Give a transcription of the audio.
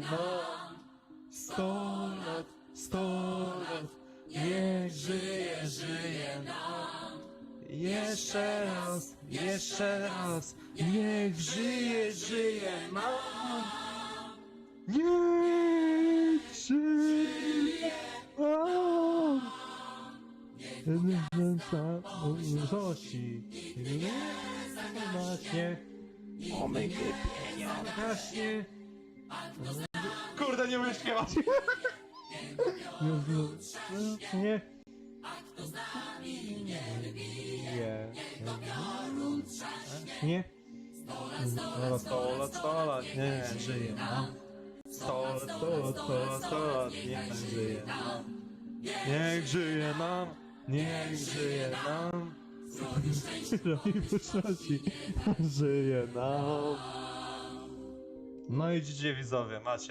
nam. Sto lat, sto lat, niech żyje, żyje nam. Jeszcze raz, jeszcze raz, niech żyje, żyje nam. Niech żyje nam. Nie macie, Omygy pieniądze. Kurde, nie umiem śpiewać. Nie. Nie. Nie. Sto, sto lat, sto lat, nie żyje nam. Sto lat, sto lat, sto lat, sto lat, niech żyje nam. Niech żyje nam, niech żyje nam. Robi wysoci, żyje nam. No i dziś widzowie, macie.